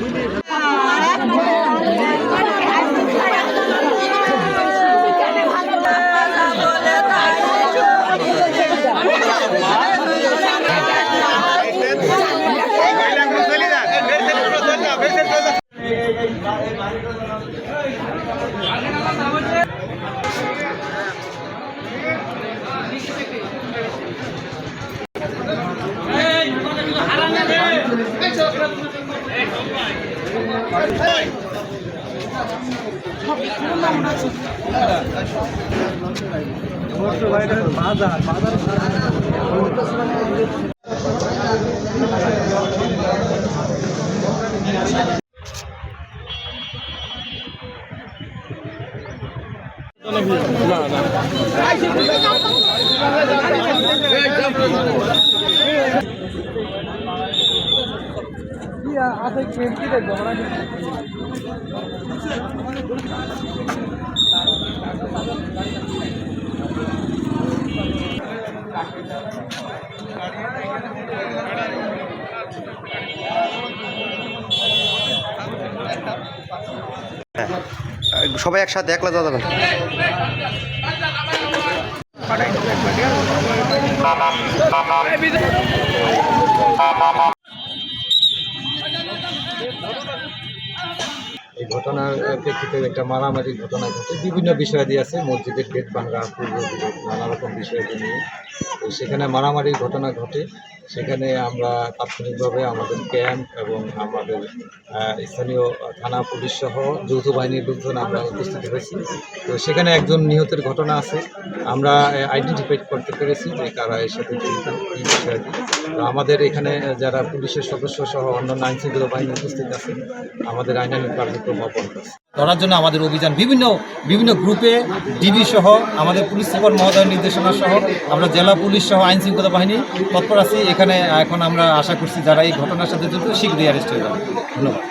বুঝলি বাজার বাজার না না। সবাই একসাথে একলা যাওয়া যাবে না। ঘটনার প্রেক্ষিতে একটা মারামারির ঘটনা ঘটে। বিভিন্ন বিষয়াদি আছে, মসজিদের গেট ভাঙা, পূর্ব নানা রকম বিষয়াদি নিয়ে। তো সেখানে মারামারির ঘটনা ঘটে। সেখানে আমরা তাৎক্ষণিকভাবে আমাদের ক্যাম্প এবং আমাদের স্থানীয় থানা, পুলিশ সহ যৌথ বাহিনীর লোকজন আমরা উপস্থিত হয়েছি। তো সেখানে একজন নিহতের ঘটনা আছে। আমরা আইডেন্টিফাই করতে পেরেছি যে কারা এর সাথে জড়িত এই বিষয়টি তো আমাদের এখানে যারা পুলিশের সদস্য সহ অন্যান্য আইন শৃঙ্খলা বাহিনী উপস্থিত আছে আমাদের আইনানুক কার্যক্রম ধরার জন্য আমাদের অভিযান বিভিন্ন বিভিন্ন গ্রুপে ডিবি সহ, আমাদের পুলিশ সুপার মহোদয়ের নির্দেশনা সহ, আমরা জেলা পুলিশ সহ আইন শৃঙ্খলা বাহিনী তৎপর আছি। এখানে এখন আমরা আশা করছি যারা এই ঘটনার সাথে জড়িত শীঘ্রই অ্যারেস্ট হয়ে যাবে। ধন্যবাদ।